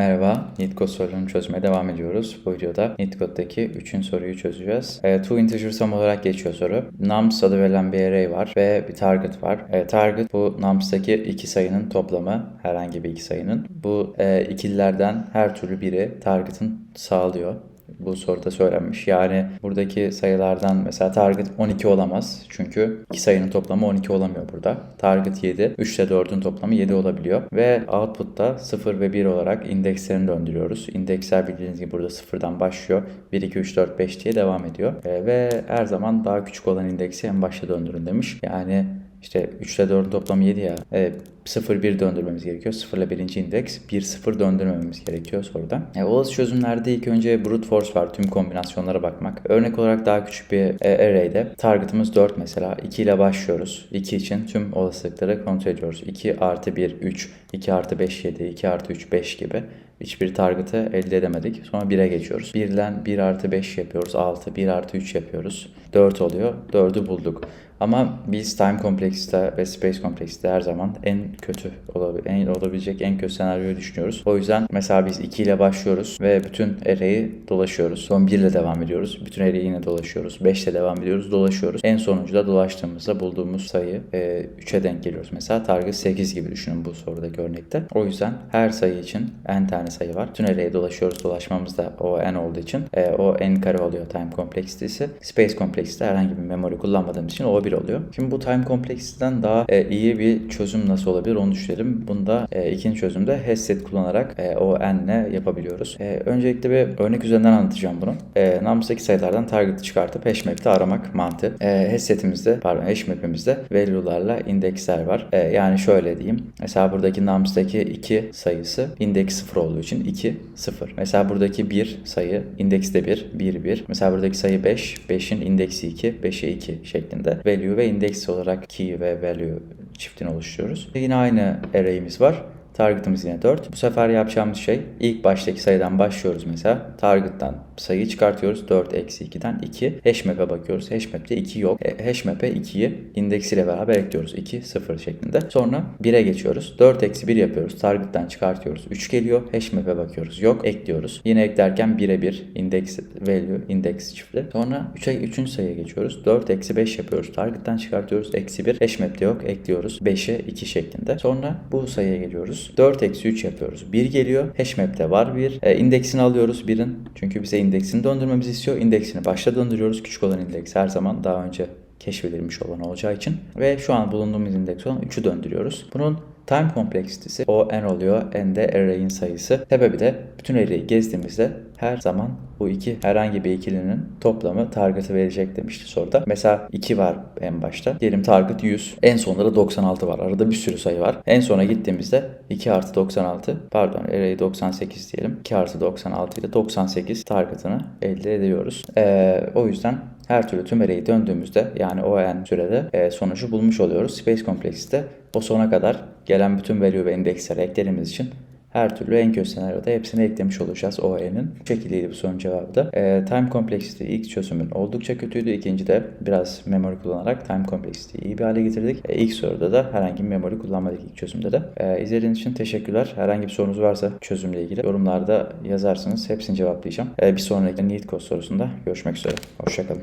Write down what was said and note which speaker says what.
Speaker 1: Merhaba, NeetCode sorularını çözmeye devam ediyoruz. Bu videoda NeetCode'daki 3. soruyu çözeceğiz. E, two integer sum olarak geçiyor soru. Nums adı verilen bir array var ve bir target var. E, target bu nums'taki iki sayının toplamı, herhangi bir iki sayının. Bu e, ikililerden her türlü biri target'ın sağlıyor. Bu soruda söylenmiş. Yani buradaki sayılardan mesela target 12 olamaz. Çünkü iki sayının toplamı 12 olamıyor burada. Target 7. 3 ile 4'ün toplamı 7 olabiliyor. Ve output'ta 0 ve 1 olarak indekslerini döndürüyoruz. İndeksler bildiğiniz gibi burada sıfırdan başlıyor. 1, 2, 3, 4, 5 diye devam ediyor. E, ve her zaman daha küçük olan indeksi en başta döndürün demiş. Yani işte 3 ile 4'ün toplamı 7 ya. E, 0 1 döndürmemiz gerekiyor. 0 ile 1. indeks 1 0 döndürmememiz gerekiyor soruda. E, olası çözümlerde ilk önce brute force var. Tüm kombinasyonlara bakmak. Örnek olarak daha küçük bir e, array'de target'ımız 4 mesela. 2 ile başlıyoruz. 2 için tüm olasılıkları kontrol ediyoruz. 2 artı 1 3, 2 artı 5 7, 2 artı 3 5 gibi. Hiçbir target'ı elde edemedik. Sonra 1'e geçiyoruz. 1 ile 1 artı 5 yapıyoruz. 6, 1 artı 3 yapıyoruz. 4 oluyor. 4'ü bulduk. Ama biz time kompleksite ve space kompleksite her zaman en kötü olabil en olabilecek en kötü senaryoyu düşünüyoruz. O yüzden mesela biz 2 ile başlıyoruz ve bütün array'i dolaşıyoruz. Sonra 1 ile devam ediyoruz. Bütün array'i yine dolaşıyoruz. 5 ile devam ediyoruz. Dolaşıyoruz. En sonuncu da dolaştığımızda bulduğumuz sayı e, 3'e denk geliyoruz. Mesela target 8 gibi düşünün bu sorudaki örnekte. O yüzden her sayı için n tane sayı var. Bütün array'i dolaşıyoruz. Dolaşmamız da o n olduğu için e, o n kare oluyor time kompleksitesi. Space kompleksite herhangi bir memory kullanmadığımız için o 1 oluyor. Şimdi bu time kompleksiteden daha e, iyi bir çözüm nasıl olabilir onu düşünelim. Bunda e, ikinci çözümde Hesset kullanarak e, o n'le yapabiliyoruz. E, öncelikle bir örnek üzerinden anlatacağım bunu. E, Nums'daki sayılardan target'ı çıkartıp hashmap'te aramak mantığı. E, Hesset'imizde pardon hashmap'imizde value'larla indeksler var. E, yani şöyle diyeyim. Mesela buradaki Nums'daki 2 sayısı indeks 0 olduğu için 2 0. Mesela buradaki 1 sayı indekste 1 1 1. Mesela buradaki sayı 5 5'in indeksi 2 5'e 2 şeklinde value ve indeks olarak key ve value çiftini oluşturuyoruz. Yine aynı array'imiz var. Target'ımız yine 4. Bu sefer yapacağımız şey ilk baştaki sayıdan başlıyoruz mesela. Target'tan sayıyı çıkartıyoruz. 4 eksi 2'den 2. Hashmap'e bakıyoruz. Hashmap'te 2 yok. E, hashmap'e 2'yi indeksiyle beraber ekliyoruz. 2 0 şeklinde. Sonra 1'e geçiyoruz. 4 eksi 1 yapıyoruz. Target'tan çıkartıyoruz. 3 geliyor. Hashmap'e bakıyoruz. Yok. Ekliyoruz. Yine eklerken 1'e 1 index value index çifti. Sonra 3'e 3. sayıya geçiyoruz. 4 eksi 5 yapıyoruz. Target'tan çıkartıyoruz. Eksi 1. Hashmap'te yok. Ekliyoruz. 5'e 2 şeklinde. Sonra bu sayıya geliyoruz. 4 eksi 3 yapıyoruz. 1 geliyor. Hashmap'te var 1. E, indeksini alıyoruz 1'in. Çünkü bize indeksini döndürmemizi istiyor. İndeksini başta döndürüyoruz. Küçük olan indeks her zaman daha önce keşfedilmiş olan olacağı için. Ve şu an bulunduğumuz indeks olan 3'ü döndürüyoruz. Bunun time kompleksitesi o n oluyor. n de array'in sayısı. Sebebi de bütün array'i gezdiğimizde her zaman bu iki herhangi bir ikilinin toplamı target'ı verecek demişti soruda. Mesela 2 var en başta. Diyelim target 100. En sonunda da 96 var. Arada bir sürü sayı var. En sona gittiğimizde 2 artı 96 pardon array 98 diyelim. 2 artı 96 ile 98 target'ını elde ediyoruz. Ee, o yüzden her türlü tüm array'i döndüğümüzde yani o n sürede e, sonucu bulmuş oluyoruz. Space kompleksite o sona kadar gelen bütün value ve indeksleri eklediğimiz için her türlü en kötü senaryoda hepsini eklemiş olacağız OE'nin. Bu şekildeydi bu sorunun cevabı da. E, time complexity ilk çözümün oldukça kötüydü. İkinci de biraz memory kullanarak time complexity iyi bir hale getirdik. E, ilk soruda da herhangi bir memory kullanmadık ilk çözümde de. E, izlediğiniz için teşekkürler. Herhangi bir sorunuz varsa çözümle ilgili yorumlarda yazarsınız. Hepsini cevaplayacağım. E, bir sonraki NEET Code sorusunda görüşmek üzere. Hoşçakalın.